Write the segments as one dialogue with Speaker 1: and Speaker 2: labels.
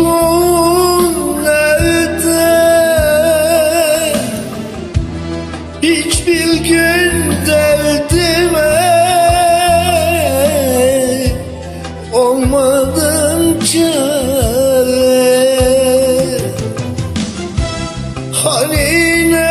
Speaker 1: dostluğun nerede Hiçbir gün derdime Olmadım çare. Hani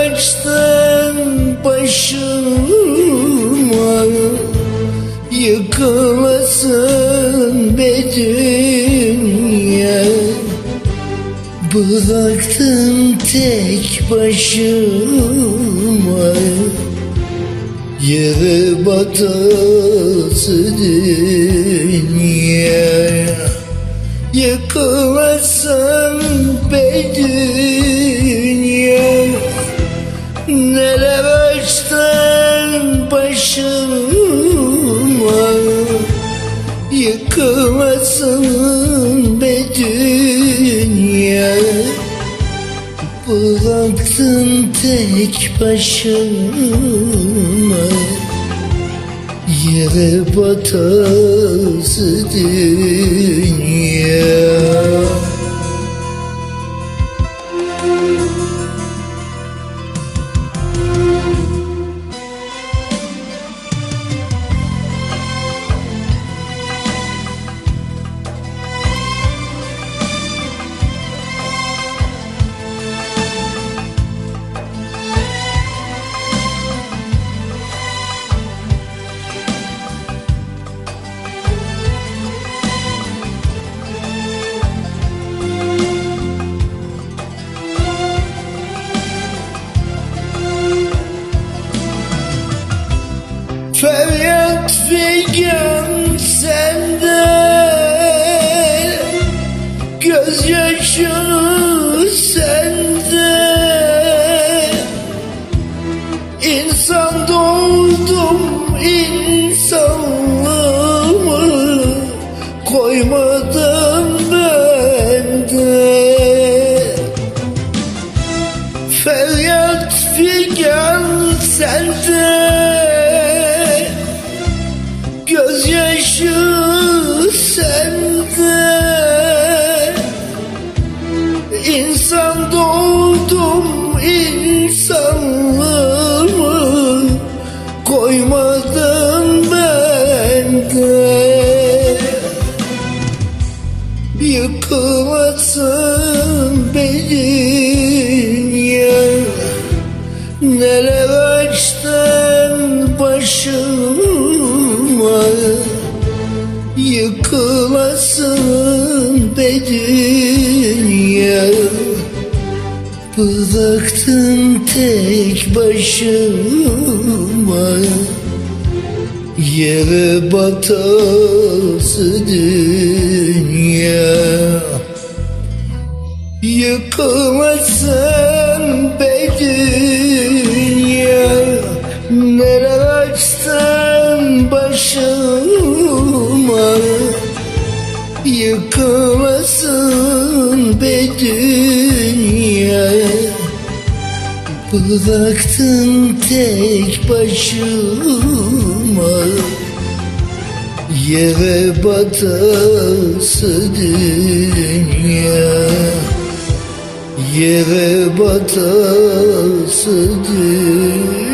Speaker 1: açtın başıma Yıkılasın beyin yer Bıraktım tek başıma Yere batası dünya. Yıkılasın be dünya başıma Yıkılasın be dünya. Bıraktın tek başıma Yere batası dünya Feryat sende Gözyaşı sende. İnsan doğdum insanlığımı Koymadım Yıkılasın benim yer Neler açtın başıma? Yıkılasın be dünya Bıraktın tek başıma. Yere batası dünya Yıkılasın be dünya Neler açtın başıma Yıkılasın be dünya Bıraktın tek başıma Yere batası dünya Yere batası dünya